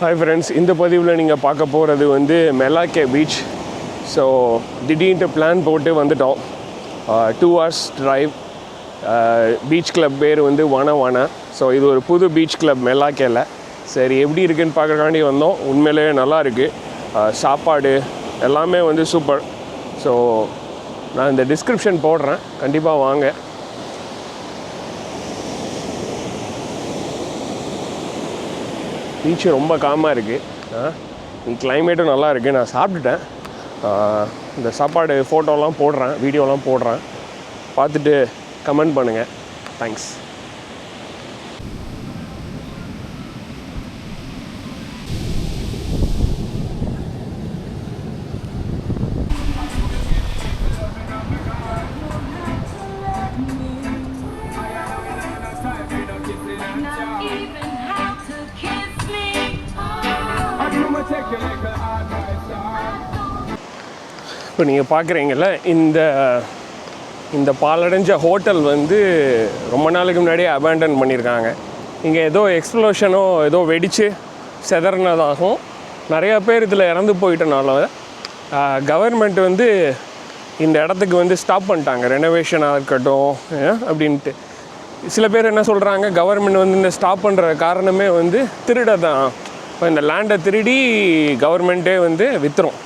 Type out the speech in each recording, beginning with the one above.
Hi friends இந்த பதிவில் நீங்கள் பார்க்க போகிறது வந்து மெலாக்கே பீச் ஸோ திடீர்னு பிளான் போட்டு வந்துட்டோம். Two hours drive beach club பேர் வந்து வன வன ஸோ இது ஒரு புது பீச் கிளப் மெலாக்கேல சரி எப்படி இருக்குன்னு பார்க்கறக்காண்டி வந்தோம். உண்மையிலேயே நல்லா இருக்குது uh, சாப்பாடு எல்லாமே வந்து சூப்பர் ஸோ நான் இந்த டிஸ்கிரிப்ஷன் போடுறேன். கண்டிப்பாக வாங்க. பீச்சு ரொம்ப காமாக இருக்குது கிளைமேட்டும் நல்லா இருக்குது நான் சாப்பிட்டுட்டேன். இந்த சாப்பாடு ஃபோட்டோலாம் போடுறேன் வீடியோலாம் போடுறேன். பார்த்துட்டு கமெண்ட் பண்ணுங்கள் தேங்க்ஸ் இப்போ நீங்கள் பார்க்குறீங்கல்ல இந்த இந்த பாலடைஞ்ச ஹோட்டல் வந்து ரொம்ப நாளுக்கு முன்னாடியே அபேண்டன் பண்ணியிருக்காங்க இங்கே ஏதோ எக்ஸ்ப்ளோஷனோ ஏதோ வெடித்து செதறினதாகவும் நிறையா பேர் இதில் இறந்து போயிட்டனால கவர்மெண்ட் வந்து இந்த இடத்துக்கு வந்து ஸ்டாப் பண்ணிட்டாங்க. ரெனோவேஷனாக இருக்கட்டும் அப்படின்ட்டு. சில பேர் என்ன சொல்கிறாங்க கவர்மெண்ட் வந்து இந்த ஸ்டாப் பண்ணுற காரணமே வந்து திருட தான் இப்போ இந்த லேண்டை திருடி கவர்மெண்ட்டே வந்து விற்றுரும்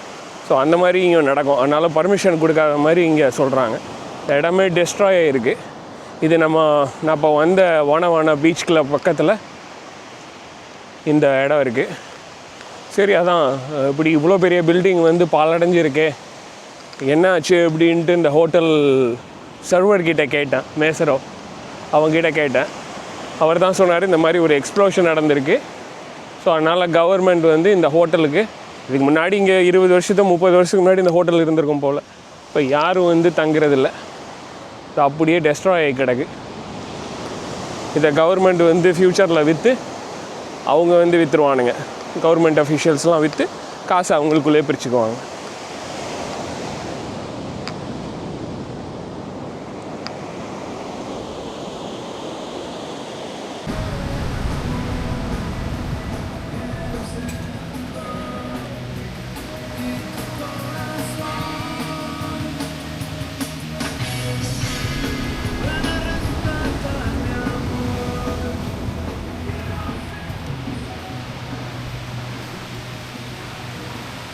ஸோ அந்த மாதிரி இங்கே நடக்கும். அதனால் பர்மிஷன் கொடுக்காத மாதிரி இங்கே சொல்கிறாங்க இந்த இடமே டெஸ்ட்ராய் ஆகிருக்கு இது நம்ம நான் இப்போ வந்த வன வன பீச் கிளப் பக்கத்தில் இந்த இடம் இருக்குது சரி அதான். இப்படி இவ்வளோ பெரிய பில்டிங் வந்து பாலடைஞ்சிருக்கே என்ன ஆச்சு அப்படின்ட்டு இந்த ஹோட்டல் சர்வர்கிட்ட கேட்டேன். மேசரோ அவங்ககிட்ட கேட்டேன். அவர் தான் சொன்னார் இந்த மாதிரி ஒரு எக்ஸ்ப்ளோஷன் நடந்திருக்கு. ஸோ அதனால் கவர்மெண்ட் வந்து இந்த ஹோட்டலுக்கு இதுக்கு முன்னாடி இங்கே இருபது வருஷத்துக்கு முப்பது வருஷத்துக்கு முன்னாடி இந்த ஹோட்டல் இருந்திருக்கும் போல். இப்போ யாரும் வந்து தங்குறதில்ல. ஸோ அப்படியே டெஸ்ட்ராய் ஆகி கிடக்கு. இதை கவர்மெண்ட் வந்து ஃப்யூச்சரில் விற்று அவங்க வந்து விற்றுருவானுங்க கவர்மெண்ட் அஃபிஷியல்ஸ்லாம் விற்று காசு அவங்களுக்குள்ளே பிரிச்சுக்குவாங்க.